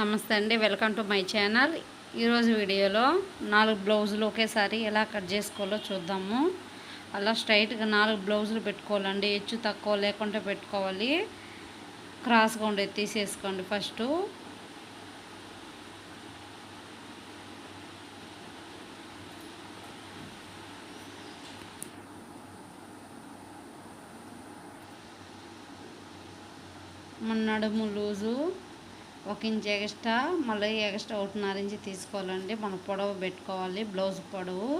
నమస్తే అండి welcome to my channel. ఈరోజు వీడియోలో నాలుగు బ్లౌజులు ఒకేసారి ఎలా కట్ చేసుకోవాలో చూద్దాము. అలా స్ట్రైట్గా నాలుగు బ్లౌజులు పెట్టుకోవాలండి హెచ్చు తక్కువ లేకుండా పెట్టుకోవాలి. క్రాస్గా ఉండే తీసేసుకోండి ఫస్ట్. మన నడుము లూజు ఒక ఇంచ్ ఎక్స్ట్రా మళ్ళీ ఎక్స్ట్రా ఒకటిన్నర ఇంచ్ తీసుకోవాలండి. మన పొడవు పెట్టుకోవాలి. బ్లౌజ్ పొడవు.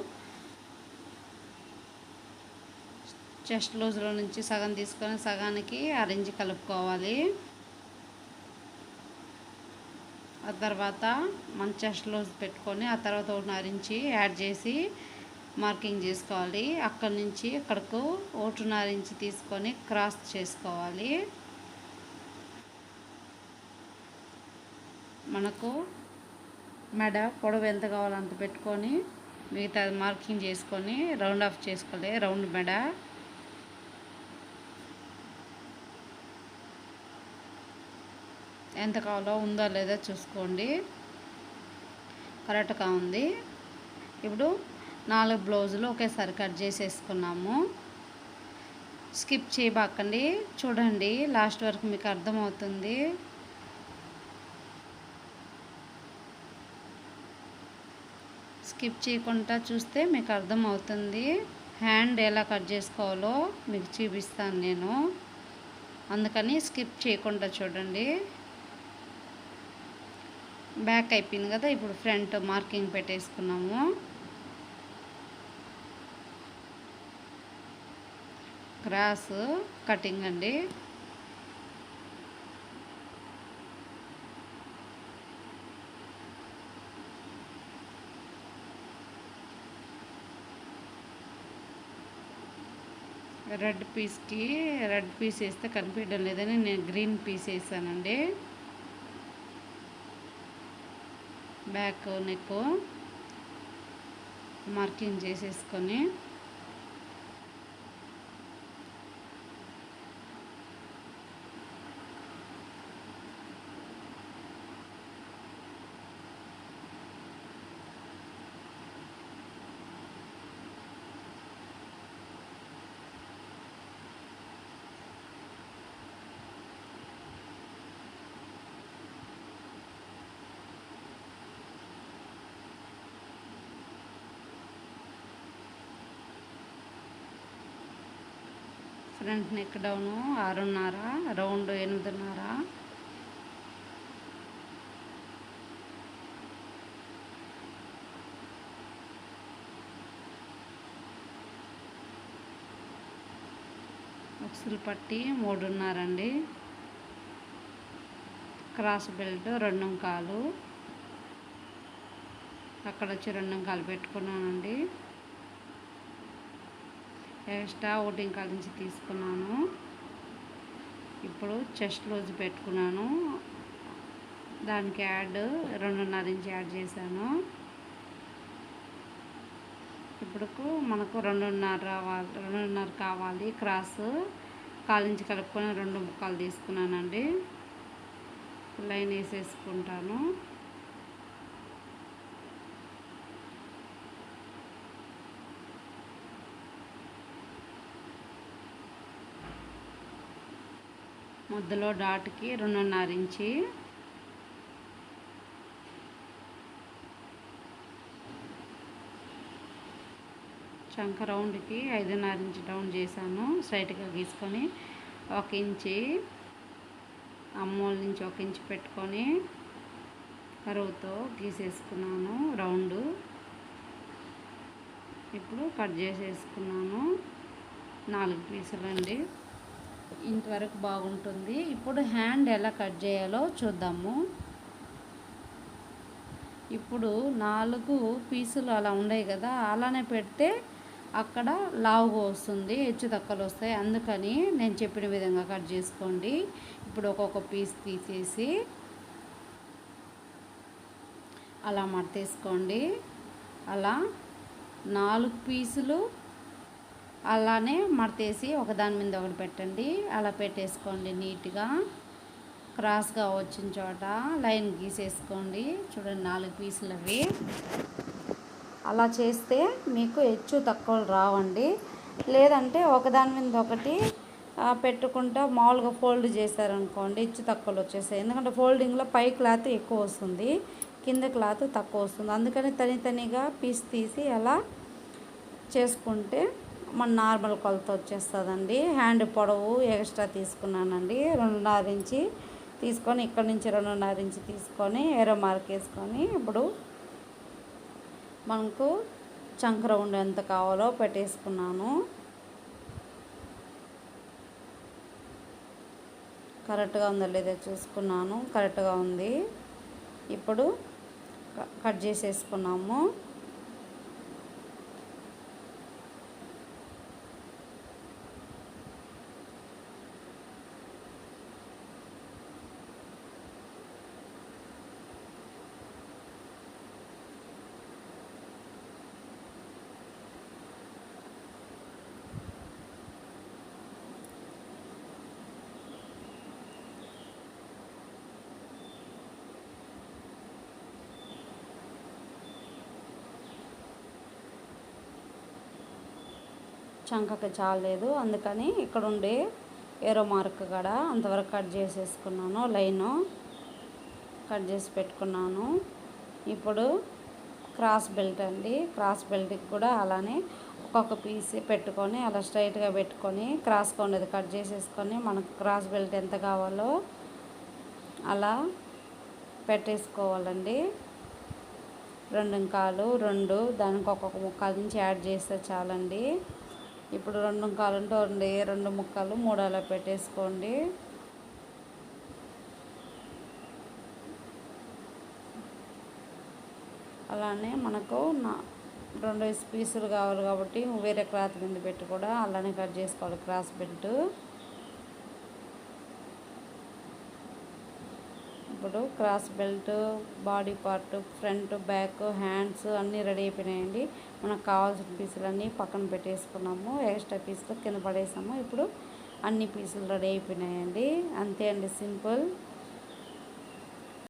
చెస్ట్ లూజ్లో నుంచి సగం తీసుకొని సగానికి అరించి కలుపుకోవాలి. ఆ తర్వాత మన చెస్ట్ లూజ్ పెట్టుకొని ఆ తర్వాత ఒకటిన్నర ఇంచి యాడ్ చేసి మార్కింగ్ చేసుకోవాలి. అక్కడి నుంచి అక్కడకు ఒకటిన్నర ఇంచి తీసుకొని క్రాస్ చేసుకోవాలి. మనకు మెడ పొడవు ఎంత కావాలో అంత పెట్టుకొని మిగతా మార్కింగ్ చేసుకొని రౌండ్ ఆఫ్ చేసుకోవాలి. రౌండ్ మెడ. ఎంత కావాలో ఉందో లేదా చూసుకోండి. కరెక్ట్గా ఉంది. ఇప్పుడు నాలుగు బ్లౌజులు ఒకేసారి కట్ చేసేసుకున్నాము. స్కిప్ చేయబాకండి. చూడండి లాస్ట్ వరకు మీకు అర్థమవుతుంది. స్కిప్ చేయకుండా చూస్తే మీకు అర్థమవుతుంది. హ్యాండ్ ఎలా కట్ చేసుకోవాలో మీకు చూపిస్తాను నేను. అందుకని స్కిప్ చేయకుండా చూడండి. బ్యాక్ అయిపోయింది కదా ఇప్పుడు ఫ్రంట్ మార్కింగ్ పెట్టేసుకున్నాము. క్రాస్ కటింగ్ అండి. రెడ్ పీస్కి రెడ్ పీస్ వేస్తే కనిపించడం లేదని నేను గ్రీన్ పీస్ వేసానండి. బ్యాక్ నెక్ మార్కింగ్ చేసేసుకొని ఫ్రంట్ నెక్ డౌను ఆరున్నర రౌండ్ ఎనిమిదిన్నర. ఉక్సులు పట్టి మూడున్నర అండి క్రాస్ బెల్ట్ రెండు కాలు అక్కడ వచ్చి రెండు కాలు పెట్టుకున్నానండి. ఎక్స్ట్రా ఒకటి ఇంకా నుంచి తీసుకున్నాను. ఇప్పుడు చెస్ట్ లూజ్ పెట్టుకున్నాను. దానికి యాడ్ రెండున్నర ఇంచ్ యాడ్ చేశాను. ఇప్పుడు మనకు రెండున్నర రావాలి రెండున్నర కావాలి. క్రాస్ కాలించి కలుపుకొని రెండు ముక్కలు తీసుకున్నానండి. లైన్ వేసేసుకుంటాను. మధ్యలో డాట్కి రెండున్నర ఇంచి. చంక రౌండ్కి ఐదున్నర ఇంచి రౌండ్ చేశాను స్ట్రైట్గా గీసుకొని ఒక ఇంచి అమ్మోల్ నుంచి ఒక ఇంచి పెట్టుకొని కరువుతో గీసేసుకున్నాను రౌండ్. ఇప్పుడు కట్ చేసేసుకున్నాను నాలుగు పీసులు అండి ఇంతవరకు బాగుంటుంది. ఇప్పుడు హ్యాండ్ ఎలా కట్ చేయాలో చూద్దాము. ఇప్పుడు నాలుగు పీసులు అలా ఉన్నాయి కదా అలానే పెడితే అక్కడ లావుగా వస్తుంది హెచ్చు తక్కలు వస్తాయి. అందుకని నేను చెప్పిన విధంగా కట్ చేసుకోండి. ఇప్పుడు ఒక్కొక్క పీస్ తీసేసి అలా మడతేసుకోండి. అలా నాలుగు పీసులు అలానే మడతేసి ఒకదాని మీద ఒకటి పెట్టండి. అలా పెట్టేసుకోండి నీట్గా. క్రాస్గా వచ్చిన చోట లైన్ గీసేసుకోండి. చూడండి నాలుగు పీసులు అవి. అలా చేస్తే మీకు హెచ్చు తక్కువలు రావండి. లేదంటే ఒకదాని మీద ఒకటి పెట్టుకుంటా మామూలుగా ఫోల్డ్ చేశారనుకోండి హెచ్చు తక్కువలు వచ్చేసాయి ఎందుకంటే ఫోల్డింగ్లో పై క్లాత్ ఎక్కువ వస్తుంది. కింద క్లాత్ తక్కువ వస్తుంది. అందుకని తని తనిగా పీస్ తీసి అలా చేసుకుంటే మన నార్మల్ కొలత వచ్చేస్తుందండి. హ్యాండ్ పొడవు ఎక్స్ట్రా తీసుకున్నానండి. రెండున్నర ఇంచి తీసుకొని ఇక్కడ నుంచి రెండున్నర ఇంచి తీసుకొని ఏరో మార్క్ వేసుకొని ఇప్పుడు మనకు చంకర రౌండ్ ఎంత కావాలో పెట్టేసుకున్నాను. కరెక్ట్గా ఉందో లేదో చూసుకున్నాను. కరెక్ట్గా ఉంది. ఇప్పుడు కట్ చేసేసుకున్నాము. చంకకి చాలేదు అందుకని ఇక్కడ ఉండే ఏరో మార్క్ కాడ అంతవరకు కట్ చేసేసుకున్నాను. లైను కట్ చేసి పెట్టుకున్నాను. ఇప్పుడు క్రాస్ బెల్ట్ అండి. క్రాస్ బెల్ట్కి కూడా అలానే ఒక్కొక్క పీస్ పెట్టుకొని అలా స్ట్రైట్గా పెట్టుకొని క్రాస్గా ఉండేది కట్ చేసేసుకొని మనకు క్రాస్ బెల్ట్ ఎంత కావాలో అలా పెట్టేసుకోవాలండి. రెండు ఇంకాలు రెండు దానికి ఒక్కొక్క ముక్కల నుంచి యాడ్ చేస్తే చాలండి. ఇప్పుడు రెండు ముక్కలు ఉంటే రెండు రెండు ముక్కలు మూడు అలా పెట్టేసుకోండి. అలానే మనకు నా రెండు పీసులు కావాలి కాబట్టి వేరే క్లాత్ కింద పెట్టి కూడా అలానే కట్ చేసుకోవాలి క్రాస్ బెల్ట్. ఇప్పుడు cross belt body part front back hands అన్నీ రెడీ అయిపోయినాయండి. మనకు కావాల్సిన పీసులు అన్నీ పక్కన పెట్టేసుకున్నాము. ఎక్స్ట్రా పీసులు కింద పడేసాము. ఇప్పుడు అన్ని పీసులు రెడీ అయిపోయినాయండి. అంతే అండి సింపుల్.